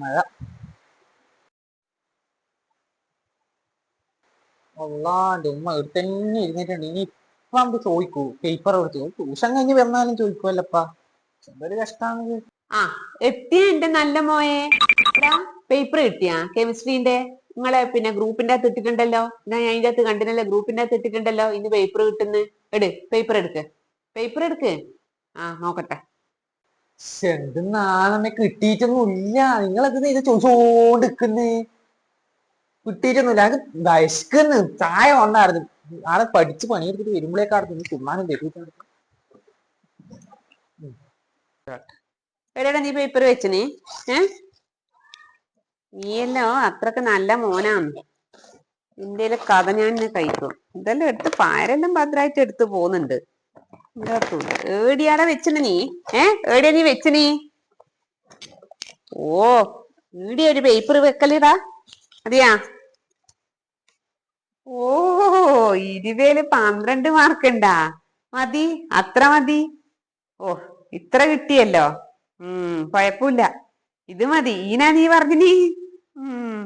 മഴ. അല്ലാണ്ട് ഉമ്മ ഇവിടെ തന്നെ ഇരുന്നിട്ടുണ്ട്. ഇനി ഇപ്പൊ നമുക്ക് ചോദിക്കൂ. പേപ്പർ കൊടുത്തു ട്യൂഷൻ കഴിഞ്ഞ് വന്നാലും ചോദിക്കുമല്ലപ്പാ എന്തൊരു കഷ്ടാണ് ആ എത്തിയ എന്റെ നല്ല മോയെ. പേപ്പർ കിട്ടിയാ? കെമിസ്ട്രീന്റെ നിങ്ങളെ പിന്നെ ഗ്രൂപ്പിന്റെ അകത്ത് ഇട്ടിട്ടുണ്ടല്ലോ? ഞാൻ അതിന്റെ അകത്ത് കണ്ടിനല്ലോ? ഗ്രൂപ്പിന്റെ അകത്ത് ഇട്ടിട്ടുണ്ടല്ലോ? ഇന്ന് പേപ്പർ കിട്ടുന്നു. എട് പേപ്പർ എടുക്ക്. പേപ്പർ എടുക്ക്. ആ നോക്കട്ടെ. ശ്ശെ, എന്തെന്നാണെന്നെ കിട്ടിയിട്ടൊന്നുമില്ല. നിങ്ങളത് ഇത് ചോദിച്ചോണ്ട് നിക്കുന്നേ കിട്ടിയിട്ടൊന്നുമില്ല. അത് വിശക്കുന്നു. ചായ വന്നായിരുന്നു. ആളെ പഠിച്ച് പണിയെടുത്തിട്ട് വരുമ്പോഴേക്കാർ ചുമ്മാനും തരുന്നത് എവിടെയാ നീ പേപ്പർ വെച്ചിനി ഏ? നീയല്ലോ അത്രയ്ക്ക് നല്ല മോനാന്ന് നിന്റെ കഥ ഞാൻ കഴിക്കും. ഇതെല്ലാം എടുത്ത് പാരെല്ലാം ഭദ്രായിട്ട് എടുത്ത് പോകുന്നുണ്ട്. ഏടിയാടെ വെച്ചിന് നീ? ഏ? ഏടിയാ നീ വെച്ചിനി ഓ ഈടിയ ഒരു പേപ്പർ വെക്കലിടാ? അതെയാ? ഓ ഇരുപേൽ പന്ത്രണ്ട് മാർക്ക് ഉണ്ടാ മതി അത്ര മതി. ഓ ഇത്ര കിട്ടിയല്ലോ. ഉം കൊഴപ്പില്ല. ഇത് മതി. ഈനാ നീ പറഞ്ഞിനി ഉം.